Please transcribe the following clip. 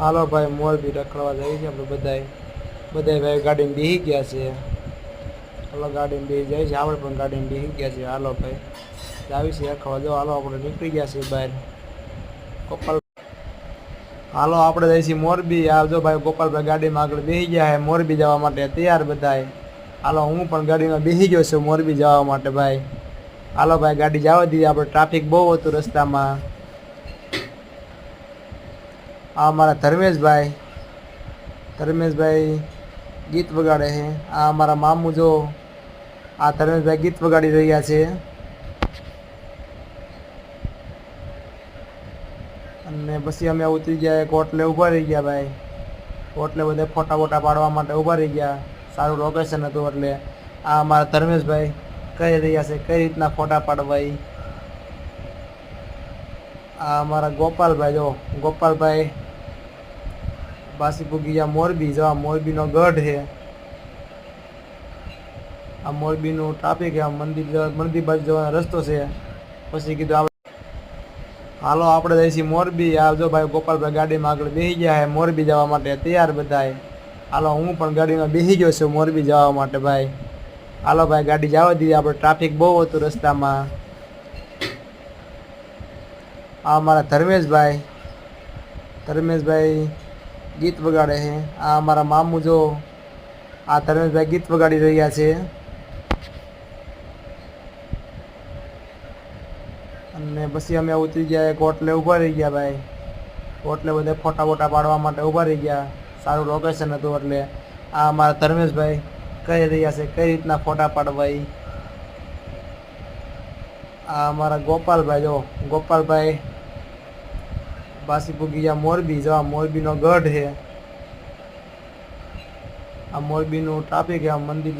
હાલો ભાઈ મોરબી રખડવા જઈ છે આપણે બધાય. બધાય ભાઈ ગાડીમાં બેસી ગયા છે. હાલો, ગાડીમાં બેસી જાય છે. આપણે પણ ગાડીમાં બેસી ગયા છે. હાલો ભાઈ આવી છે રખડવા. જાઓ હાલો, આપણે નીકળી ગયા છીએ બહાર. ગોપાલ હાલો, આપણે જઈએ છીએ મોરબી આવજો ભાઈ ગોપાલભાઈ ગાડીમાં આગળ બેસી ગયા છે. મોરબી જવા માટે તૈયાર બધાય. હાલો, હું પણ ગાડીમાં બેસી ગયો છું મોરબી જવા માટે ભાઈ. હાલો ભાઈ, ગાડી જવા દીધી. આપણે ટ્રાફિક બહુ હતું રસ્તામાં. આ અમારા ધર્મેશભાઈ. ધર્મેશભાઈ ગીત વગાડે છે. આ અમારા મામુ જો આ ધર્મેશભાઈ ગીત વગાડી રહ્યા છે. અને પછી અમે ઉતરી ગયા કોટલે ઊભા રહી ગયા ભાઈ. કોટલે બધે ફોટા બોટા પાડવા માટે ઊભા રહી ગયા. સારું લોકેશન હતું એટલે આ અમારા ધર્મેશભાઈ કઈ રહ્યા છે, કઈ રીતના ફોટા પાડવા ઈ આ અમારા ગોપાલભાઈ, જો, ગોપાલભાઈ બાસી પૂગી ગયા મોરબી, જો, આ મોરબીનો ગઢ છે. આ મોરબીનું ટ્રાફિક છે, આ મંદિર મંદિર બાજુ જવાનો રસ્તો છે. પછી કીધું આપણે હાલો, આપણે છીએ મોરબી. આવજો ભાઈ ગોપાલભાઈ ગાડીમાં આગળ બેસી ગયા છે, મોરબી જવા માટે તૈયાર બધાએ. હાલો, હું પણ ગાડીમાં બેસી ગયો છું મોરબી જવા માટે, ભાઈ. હાલો, ભાઈ, ગાડી જવા દીધી. આપણે ટ્રાફિક બહુ હતું રસ્તામાં. આ અમારા ધર્મેશભાઈ ધર્મેશભાઈ ગીત વગાડે છે. આ અમારા મામુ જો, આ ધર્મેશભાઈ ગીત વગાડી રહ્યા છે. અને પછી અમે ઉતરી ગયા કોટલે ઊભા રહી ગયા ભાઈ. કોટલે બધે ફોટા બોટા પાડવા માટે ઊભા રહી ગયા. સારું લોકેશન હતું એટલે આ અમારા ધર્મેશભાઈ કઈ રહ્યા છે કઈ રીતના ફોટા પાડવાય આ અમારા ગોપાલભાઈ જો, ગોપાલભાઈ બાસી પૂગી ગયા મોરબી જવા મોરબીનો ગઢ છે. આ મોરબીનું ટ્રાફિક આ મંદિર